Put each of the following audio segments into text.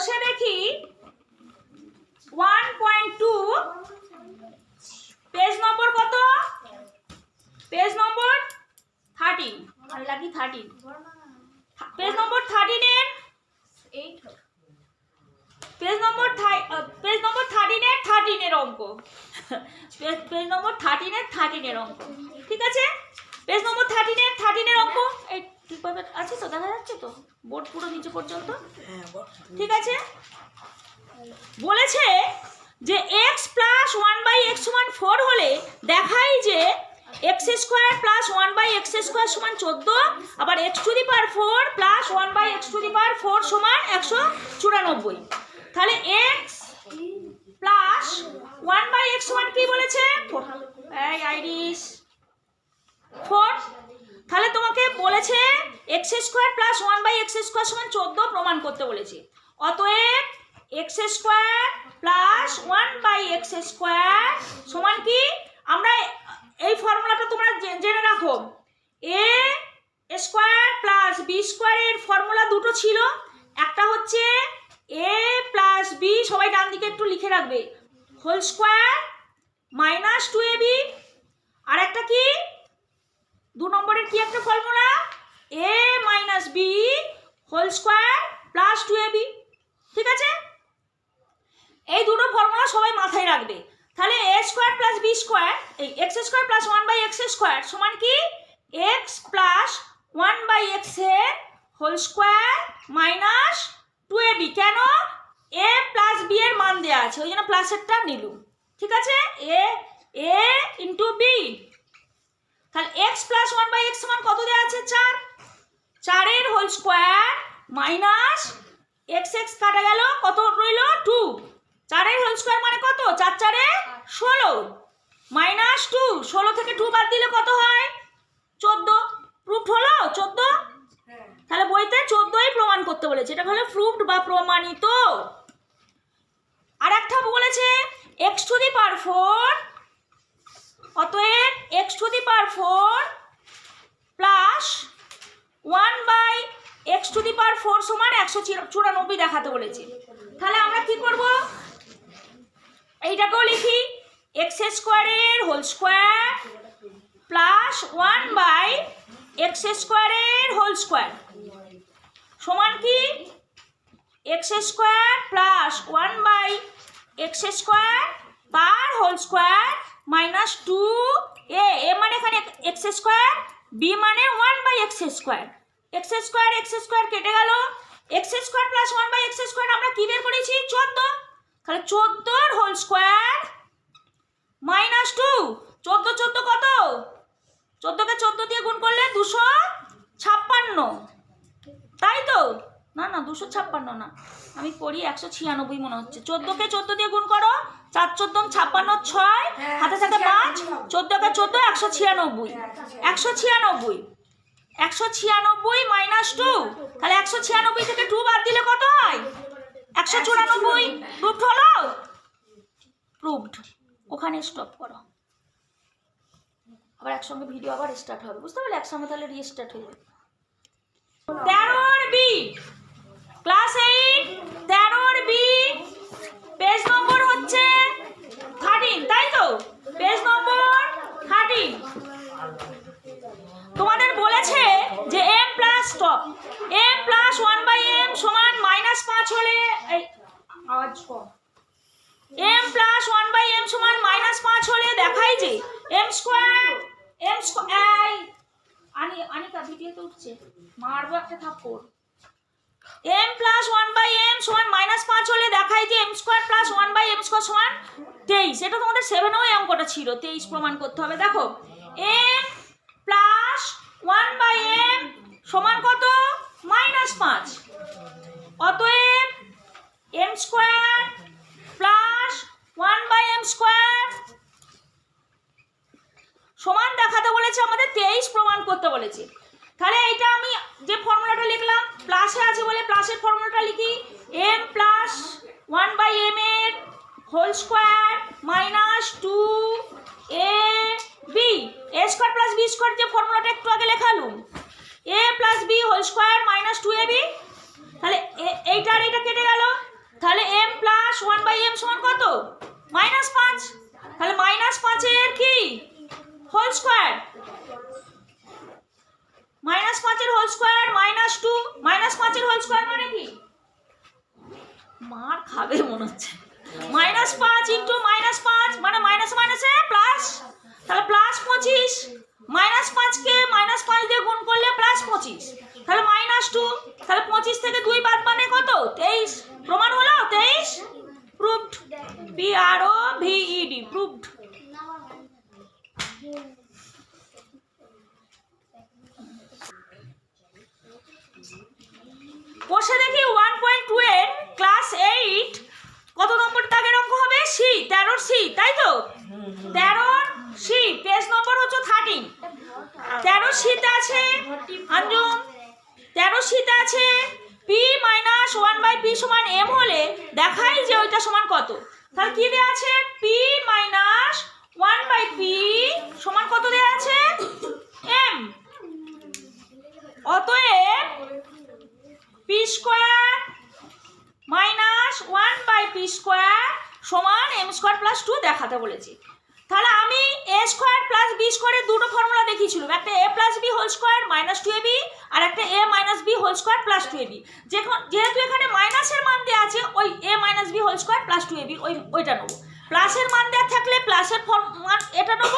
বসে দেখি one point two page number কত? পেজ নম্বর থার্টিন আর লাগি থার্টিন পেজ নম্বর থার্টিনের পেজ নম্বর পেজ নম্বর থার্টিনের থার্টিনের অঙ্ক। পেজ- পেজ নম্বর থার্টিনের থার্টিনের অঙ্ক। ঠিক আছে? পেজ নম্বর থার্টিনের থার্টিনের অঙ্ক? ঠিকভাবে আছে তো? দেখা যাচ্ছে তো? বোর্ড পুরো নিচে পর্যন্ত ঠিক আছে? বলেছে যে x plus one by x সমান ফোর হলে দেখাই যে x square plus one by x square সমান চোদ্দ আবার x to the power four plus one by x to the power four সমান একশো চুরানব্বই। তাহলে x plus one by x সমান কি বলেছে? ফোর তাহলে তোমাকে বলেছে x square plus one by x square সমান চোদ্দ প্রমাণ করতে বলেছে। অতএব x square plus one by x square সমান কি? আমরা এই ফর্মুলাটা তোমরা জেনে রাখো। এ স্কোয়ার প্লাস বি স্কোয়ারের ফর্মুলা দুটো ছিল। একটা হচ্ছে এ প্লাস বি সবাই ডান দিকে একটু লিখে রাখবে। Whole square minus two a b আর একটা কি? দু নম্বরের কি একটা formula? A minus b whole square plus two a b ঠিক আছে? এই দুটো ফর্মুলা সবাই মাথায় রাখবে। তাহলে a square plus b square এই x square plus one by x square সমান কি? এক্স প্লাস ওয়ান বাই এক্সের whole square minus two a b কেন? এ প্লাস বি এর মান দেওয়া আছে, ওই জন্য প্লাসেরটা নিলুম। ঠিক আছে? এ এ ইন্টু বি তাহলে x plus one by x সমান কত দেওয়া আছে? চার। চারের whole square minus x x কাটা গেল, কত রইল? টু চারের হোল স্কোয়ার মানে কত? চার চারে ষোলো। মাইনাস টু ষোলো থেকে টু বাদ দিলে কত হয়? চোদ্দ। প্রুফ হলো? চোদ্দ? তাহলে বইতে চোদ্দই প্রমাণ করতে বলেছে। এটা হলো প্রুফড বা প্রমাণিত। আর একটা বলেছে x to the power four অতএব x to the power four plus one by x to the power four সমান একশো চুরানব্বই দেখাতে বলেছে। তাহলে আমরা কি করব? এইটাকেও লিখি। এক্স স্কোয়ারের whole square plus one by x স্কোয়ারের হোল স্কোয়ার সমান কি? X square plus one by x square তার whole square minus two a মানে এখানে এক্স স্কোয়ার বি মানে one by x square x square x square কেটে গেল। X square plus one by x square আমরা কি বের করেছি? চোদ্দ। তাহলে চোদ্দোর হোল স্কোয়ার মাইনাস টু চোদ্দ চোদ্দ কত? চোদ্দোকে চোদ্দ দিয়ে গুণ করলে দুশো ছাপ্পান্ন। তাই তো? না না, দুশো ছাপ্পান্ন না। আমি করি একশো ছিয়ানব্বই মনে হচ্ছে। চোদ্দোকে চোদ্দ দিয়ে গুণ করো চার চোদ্দম ছাপ্পান্ন ছয় হাতে থাকে পাঁচ চোদ্দোকে চোদ্দ একশো ছিয়ানব্বই। একশো ছিয়ানব্বই। একশো ছিয়ানব্বই। মাইনাস টু তাহলে একশো ছিয়ানব্বই থেকে টু বাদ দিলে কত হয়? একশো চুরানব্বই। প্রুফড হলো? প্রুফড ওখানে স্টপ করো। আবার একসঙ্গে ভিডিও আবার স্টার্ট হবে। বুঝতে পারলে? একসঙ্গে তাহলে রিস্টার্ট হয়ে যাবে। তেরোর বি ক্লাস এইট তেরোর বি পেজ নম্বর হচ্ছে থার্টিন তাই তো পেজ নম্বর থার্টিন তোমাদের বলেছে যে m plus stop m plus one by m সমান মাইনাস পাঁচ হলে এই আওয়াজ কম m plus one by m সমান মাইনাস পাঁচ হলে দেখাই যে এম স্কোয়ার এম স্কোয়ার আনি উঠছে মারবো একটা থাপ্পড়। M plus one by m সমান মাইনাস পাঁচ হলে দেখায় যে m square plus one by m square সমান তেইশ। এটা তোমাদের সেভেনেও এই অঙ্কটা ছিল, তেইশ প্রমাণ করতে হবে। দেখো m plus one by m সমান কত? মাইনাস পাঁচ। অতএব m square plus one by m square সমান দেখাতে বলেছে, আমাদের তেইশ প্রমাণ করতে বলেছে। তাহলে এইটা আমি যে ফর্মুলাটা লিখলাম প্লাসে আছে বলে প্লাসের ফর্মুলাটা লিখি। M plus one by m এর whole square minus two a b a square plus b square যে ফর্মুলাটা একটু আগে লেখালুম a plus b whole square minus two a b তাহলে এইটা আর এইটা কেটে গেল। তাহলে m plus one by m সমান কত? মাইনাস পাঁচ। তাহলে মাইনাস পাঁচের কি? হোল স্কোয়ার মাইনাস পাঁচের whole square, minus two, minus পাঁচের হোল স্কোয়ার মানে কি? মার খাবে মনে হচ্ছে। মাইনাস পাঁচ ইন্টু মাইনাস পাঁচ মানে মাইনাস মাইনাসে প্লাস, তাহলে প্লাস পঁচিশ। মাইনাস পাঁচকে মাইনাস পাঁচ দিয়ে গুণ করলে প্লাস পঁচিশ। তাহলে মাইনাস টু, তাহলে পঁচিশ থেকে দুই বাদ মানে কত তেইশ প্রমাণ হলো তেইশ proved P R O V E D proved বসে দেখি ওয়ান পয়েন্ট টু এর ক্লাস এইট কত নম্বর দাগের অঙ্ক হবে সি তেরোর সি তাই তো তেরোর সি পেজ নম্বর হচ্ছে থার্টিন তেরো শীত আছে? আঞ্জুম তেরো শীত আছে। P minus one by p সমান এম হলে দেখাই যে ওইটা সমান কত। তাহলে কি দেওয়া আছে? P minus one by p সমান কত দেওয়া আছে? এম অতএব p square minus one by p square সমান এম স্কোয়ার প্লাস টু দেখাতে বলেছি। তাহলে আমি এ স্কোয়ার প্লাস বি স্কোয়ারের দুটো ফর্মুলা দেখিয়েছিলাম একটা a plus b whole square minus two a b আর একটা a minus b whole square plus two a b যেহেতু এখানে মাইনাসের মান দেওয়া আছে, ওই a minus b whole square plus two a b ওই ওইটা নেব। প্লাসের মান দেওয়া থাকলে প্লাসের ফর্ম মান এটা নেব,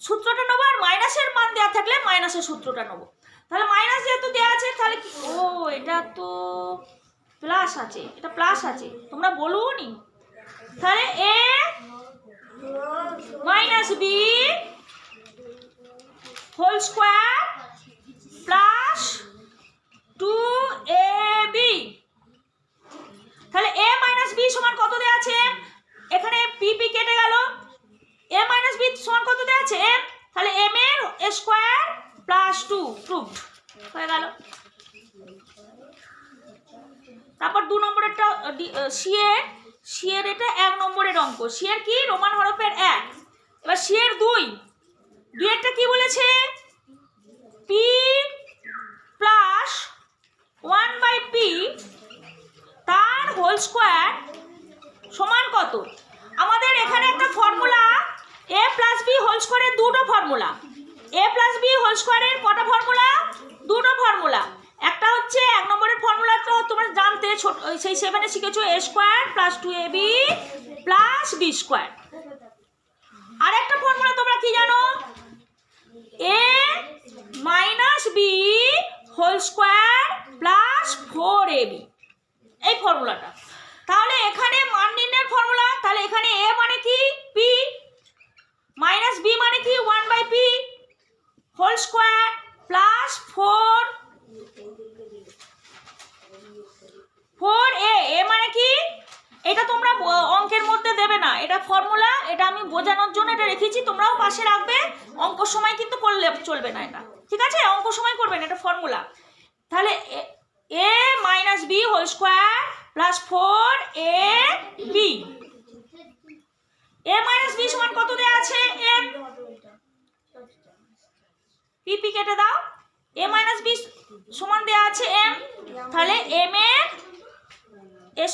সূত্রটা নেব, আর মাইনাসের মান দেওয়া থাকলে মাইনাসের সূত্রটা নেব। তাহলে মাইনাস যেহেতু দেওয়া আছে, তাহলে ও, এটা তো প্লাস আছে, এটা প্লাস আছে, তোমরা বলো নি তাহলে a minus b whole square plus two a b. তাহলে এ মাইনাস বি সমান কত দেওয়া আছে? এম এখানে পি পি কেটে গেল। এ মাইনাস বি সমান কত দেওয়া আছে? এম। তাহলে এম এর স্কোয়ার প্লাস টু প্রুভড হয়ে গেল। তারপর দু নম্বরেরটা সি এর সি এর এটা এক নম্বরের অঙ্ক। সি এর কি? রোমান হরফের এক। এবার সি এর দুই। দুইয়েরটা কি বলেছে? P plus one by p তার হোল স্কোয়ার সমান কত? আমাদের এখানে একটা formula a plus b whole স্কোয়ারের দুটো formula a plus b whole স্কোয়ারের কটা ফর্মুলা দুটো ফর্মুলা একটা হচ্ছে এক নম্বরের ফর্মুলা তো তোমরা জানতে ছোট সেই সেভেনে শিখেছো a square plus two a b plus b square আর একটা ফর্মুলা তোমরা কি জানো a minus b whole square plus four a b এই ফর্মুলাটা। তাহলে এখানে মান নির্ণয়ের ফর্মুলা, তাহলে এখানে এ মানে কি? পি মাইনাস বি মানে কি? One by p whole square plus four four a a মানে কি? এটা তোমরা অঙ্কের মধ্যে দেবে না। এটা ফর্মুলা, এটা আমি বোঝানোর জন্য এটা রেখেছি, তোমরাও পাশে রাখবে। অঙ্ক সময় কিন্তু করলে চলবে না এটা। ঠিক আছে? অঙ্ক সময় করবেন, এটা ফর্মুলা তাহলে a minus b whole square plus four a b a minus b সমান কত দেওয়া আছে? এম পিপি কেটে দাও। এ মাইনাস বি সমান দেওয়া আছে এম তাহলে এম এর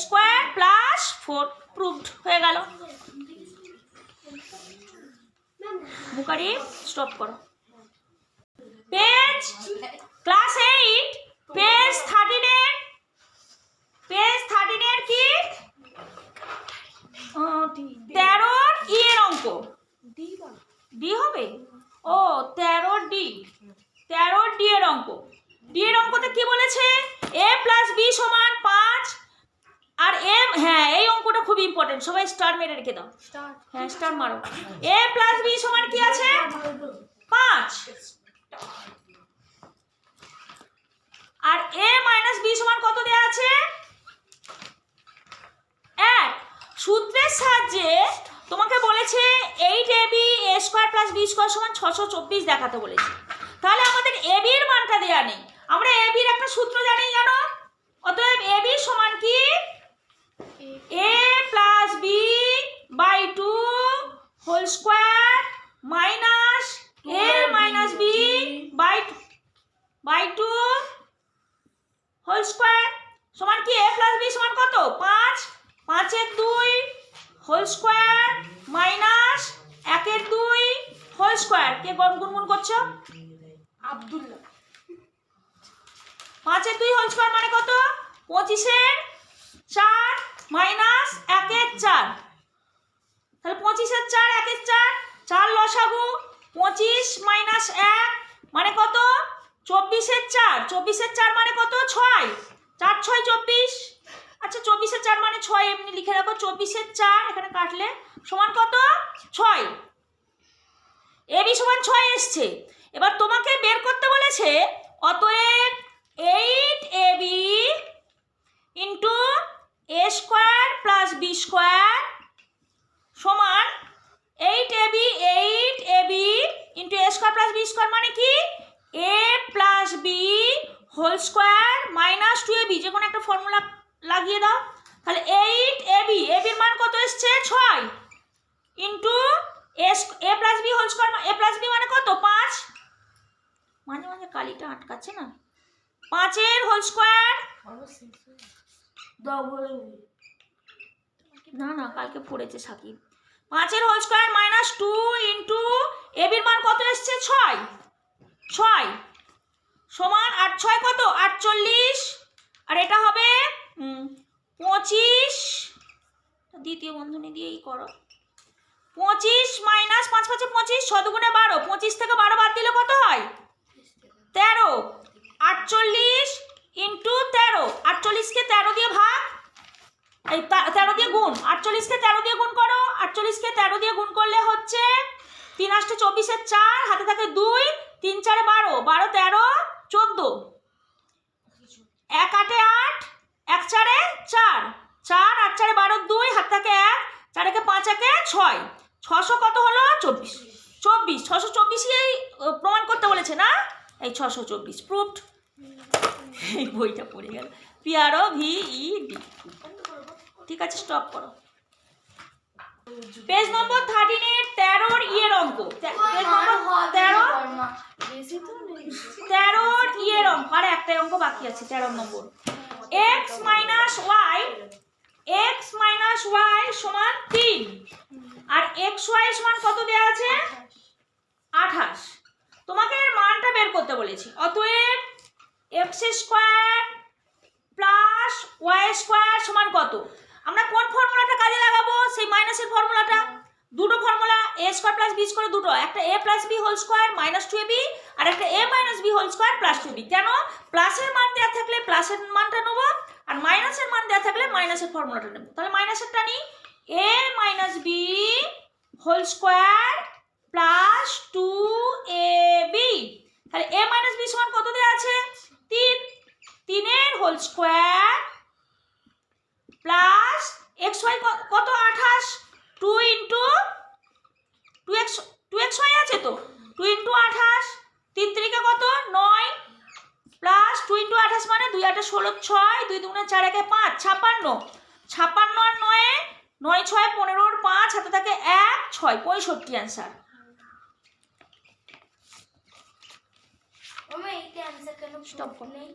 স্কোয়ার প্লাস ফোর প্রুভড হয়ে গেল। বুকারি স্টপ করো। পেজ ক্লাস এইট পেজ থার্টিনের পেজ থার্টিনের কি? তেরোর ই এর অঙ্ক। ডি হবে? ও তেরো ডি তেরো ডি এর অঙ্ক। ডি এর অঙ্কতে কি বলেছে? এ প্লাস বি সমান পাঁচ। আর এম হ্যাঁ এই অঙ্কটা খুব ইম্পর্টেন্ট সবাই স্টার মেরে রেখে দাও। হ্যাঁ স্টার মারো। এ প্লাস বি সমান কি আছে? পাঁচ আর এ মাইনাস বি সমান কত দেওয়া আছে এক সূত্রের সাহায্যে তোমাকে বলেছে eight a b a square plus b square সমান ছশো চব্বিশ দেখাতে বলেছে। তাহলে আমাদের এ বির মানটা দেওয়া নেই। আমরা এ বির একটা সূত্র জানি, জানো? অতএব এ বি সমান কি? A plus b by two whole square minus a minus b by by two whole square সমান কি? এ প্লাস বি সমান কত? পাঁচ। পাঁচের দুই হোল স্কোয়ার একের দুই হোল স্কোয়ার। কে গুন গুনগুন করছ? আব্দুল্লাহ। পাঁচের দুই হোল স্কোয়ার মানে কত? পঁচিশের চার মাইনাস একের চার। তাহলে পঁচিশের চার একের চার চার লসাগু পঁচিশ মাইনাস এক মানে কত? চব্বিশের চার। চব্বিশের চার মানে কত? ছয়। চার ছয় চব্বিশ। আচ্ছা চব্বিশের চার মানে ছয় এমনি লিখে রাখো। চব্বিশের চার এখানে কাটলে সমান কত? ছয়। এবি সমান ছয় এসছে। এবার তোমাকে বের করতে বলেছে অতএব eight a b into a square plus b square সমান eight a b eight a b into a square plus b square মানে কি a plus b whole square minus two a b যে কোনো একটা ফর্মুলা লাগিয়ে দাও তাহলে eight a b এ বির মান কত এসছে ছয় into s a plus b whole square a plus b মানে কত পাঁচ কালিটা আটকাচ্ছে না? পাঁচের হোল স্কোয়ার না না কালকে পড়েছে সাকিব। পাঁচের whole square minus two into এবির মান কত এসছে? ছয়। ছয়। সমান আট ছয় কত? আটচল্লিশ। আর এটা হবে পঁচিশ। দ্বিতীয় বন্ধনী দিয়েই করো। পঁচিশ মাইনাস পাঁচ পাঁচে পঁচিশ ছদুগুণে বারো। পঁচিশ থেকে বারো বাদ দিলে কত হয়? তেরো। আটচল্লিশ ইন্টু তেরো। আটচল্লিশকে তেরো দিয়ে ভাগ। এই তেরো দিয়ে গুণ। আটচল্লিশকে তেরো দিয়ে গুণ করো। আটচল্লিশকে তেরো দিয়ে গুণ করলে হচ্ছে তিন আষ্টে চব্বিশের চার, হাতে থাকে দুই, তিন চারে বারো। বারো, তেরো, চোদ্দ। এক আটে আট, এক চারে চার। চার, আট চারে বারো, দুই, হাত থাকে এক। চার একে পাঁচ, একে ছয়। ছশো কত হলো? চব্বিশ। চব্বিশ। ছশো চব্বিশই প্রমাণ করতে বলেছে না? এই ছশো চব্বিশ প্রুফড। এই বইটা পড়ে গেল। P R O V E D. ঠিক আছে স্টপ করো। পেজ নম্বর থার্টিন থার্টিনের তেরোর ইয়ের অঙ্ক। তে- তেরো বেশি তো নেই তেরোর ইয়ের অঙ্ক। আর একটাই অঙ্ক বাকি আছে তেরো নম্বর। X minus y x minus y সমান তিন। আর এক্স ওয়াই সমান কত দেওয়া আছে? আঠাশ। তোমাকে এর মানটা বের করতে বলেছি। অতএব x square plus y square সমান কত? আমরা কোন ফর্মুলাটা কাজে লাগাবো? সেই মাইনাসের ফর্মুলাটা। দুটো formula, a square plus b square দুটো। একটা a plus b whole square minus two a b আর একটা a minus b whole square plus two b. কেন? প্লাসের মান দেওয়া থাকলে প্লাসের মানটা নেব আর মাইনাসের মান দেওয়া থাকলে মাইনাসের ফর্মুলাটা নেব। তাহলে মাইনাসেরটা নিই a minus b whole square plus two a b. তাহলে এ মাইনাস বি সমান কত দেওয়া আছে? তিন। তিনের whole square plus x y কত? আঠাশ। Two into two x two x y আছে তো? টু ইন্টু আঠাশ। তিন তিরিকে কত? নয়। প্লাস টু ইন্টু আঠাশ মানে দুই আঠাশ ষোলো ছয়, দুই দুগুণে চার একে পাঁচ, ছাপান্ন। ছাপান্ন আর নয়ে, নয় ছয় পনেরোর পাঁচ, হাতে থাকে এক, ছয়। পঁয়ষট্টি অ্যান্সার আমি এইটা অ্যান্সার কেন Stop. নেই